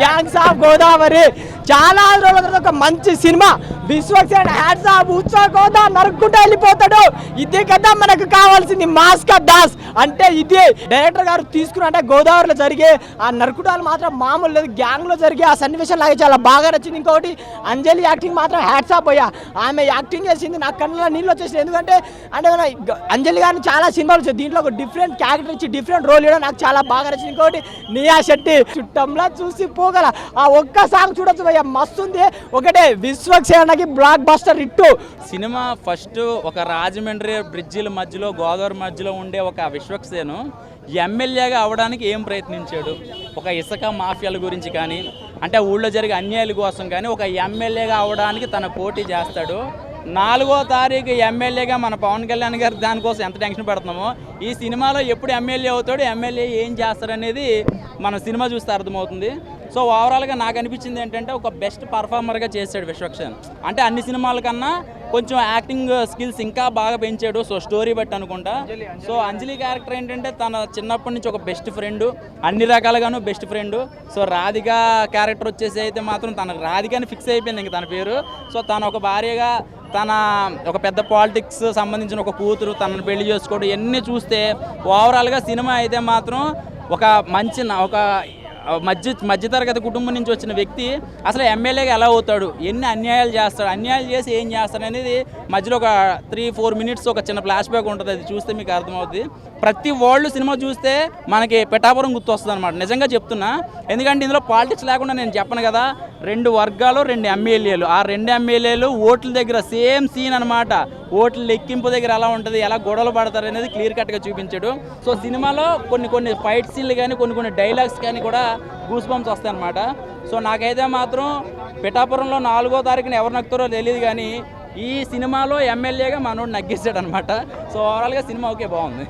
Gangs of Godavari చాలా రోజుల తర్వాత ఒక మంచి సినిమా విశ్వక్సేన్ హ్యాట్స్ ఆఫ్ ఉత్సవ గోదా నరుక్కుంటూ వెళ్ళిపోతాడు. ఇదే కదా మనకు కావాల్సింది మాస్కా దాస్. అంటే ఇదే డైరెక్టర్ గారు తీసుకున్న అంటే గోదావరిలో జరిగే ఆ నరుకుటాలు మాత్రం మామూలు లేదు. గ్యాంగ్లో జరిగే ఆ సన్నివేశం లాగే చాలా బాగా నచ్చింది. ఇంకోటి అంజలి యాక్టింగ్ మాత్రం హ్యాట్స్ ఆఫ్ అయ్యా. ఆమె యాక్టింగ్ చేసింది నా కళ్ళలో నీళ్ళు వచ్చేసింది ఎందుకంటే అంటే మన అంజలి గారిని చాలా సినిమాలు వచ్చాయి దీంట్లో ఒక డిఫరెంట్ క్యారెక్టర్ ఇచ్చి డిఫరెంట్ రోల్ ఇవ్వడం నాకు చాలా బాగా నచ్చింది. ఇంకోటి నియా శెట్టి. చుట్టంలా చూసి పోగల. ఆ ఒక్క సాంగ్ చూడొచ్చు భయ్య మస్తు ఉంది ఒకటే అలాగే బ్లాక్ బస్టర్ ఇట్టు సినిమా ఫస్ట్ ఒక రాజమండ్రి బ్రిడ్జిల మధ్యలో గోదావరి మధ్యలో ఉండే ఒక విశ్వక్సేను ఎమ్మెల్యేగా అవడానికి ఏం ప్రయత్నించాడు? ఒక ఇసుక మాఫియాల గురించి కానీ అంటే ఊళ్ళో జరిగే అన్యాయాల కోసం కానీ ఒక ఎమ్మెల్యేగా అవడానికి తన పోటీ చేస్తాడు. నాలుగో తారీఖు ఎమ్మెల్యేగా మన పవన్ కళ్యాణ్ గారు దానికోసం ఎంత టెన్షన్ పడుతున్నామో ఈ సినిమాలో ఎప్పుడు ఎమ్మెల్యే అవుతాడు ఎమ్మెల్యే ఏం చేస్తాడనేది మన సినిమా చూస్తే అర్థమవుతుంది. సో ఓవరాల్గా నాకు అనిపించింది ఏంటంటే ఒక బెస్ట్ పర్ఫార్మర్గా చేశాడు విశ్వక్షన్ అంటే అన్ని సినిమాల కన్నా కొంచెం యాక్టింగ్ స్కిల్స్ ఇంకా బాగా పెంచాడు. సో స్టోరీ బట్టి అనుకుంటా. సో అంజలి క్యారెక్టర్ ఏంటంటే తన చిన్నప్పటి నుంచి ఒక బెస్ట్ ఫ్రెండ్ అన్ని రకాలుగాను best friend so Radhika character వచ్చేసి అయితే మాత్రం తన రాధికని ఫిక్స్ అయిపోయింది ఇంక తన పేరు. సో తను ఒక భార్యగా తన ఒక పెద్ద పాలిటిక్స్ సంబంధించిన ఒక కూతురు తనను పెళ్ళి చేసుకోవడం ఇవన్నీ చూస్తే ఓవరాల్గా సినిమా అయితే మాత్రం ఒక మంచి ఒక మధ్య మధ్యతరగతి కుటుంబం నుంచి వచ్చిన వ్యక్తి అసలు ఎమ్మెల్యేగా ఎలా అవుతాడు? ఎన్ని అన్యాయాలు చేస్తాడు? అన్యాయాలు చేసి ఏం చేస్తాడు అనేది మధ్యలో ఒక త్రీ ఫోర్ మినిట్స్ ఒక చిన్న ఫ్లాష్ బ్యాక్ ఉంటుంది. అది చూస్తే మీకు అర్థమవుతుంది ప్రతి వాళ్ళు సినిమా చూస్తే మనకి పిఠాపురం గుర్తొస్తుంది అనమాట నిజంగా చెప్తున్నా. ఎందుకంటే ఇందులో పాలిటిక్స్ లేకుండా నేను చెప్పను కదా. రెండు వర్గాలు రెండు ఎమ్మెల్యేలు. ఆ రెండు ఎమ్మెల్యేలు ఓట్ల దగ్గర సేమ్ సీన్ అనమాట ఓట్ల లెక్కింపు దగ్గర ఎలా ఉంటుంది ఎలా గొడవలు పడతారు అనేది క్లియర్ కట్గా చూపించాడు. సో సినిమాలో కొన్ని కొన్ని ఫైట్ సీన్లు కానీ కొన్ని కొన్ని డైలాగ్స్ కానీ కూడా గూస్ బంప్స్ వస్తాయి అనమాట సో నాకైతే మాత్రం పిఠాపురంలో నాలుగో తారీఖున ఎవరు నక్కుతారో తెలియదు కానీ ఈ సినిమాలో ఎమ్మెల్యేగా మనోడు నగ్గేశాడు అనమాట సో ఓవరాల్గా సినిమా ఓకే బాగుంది.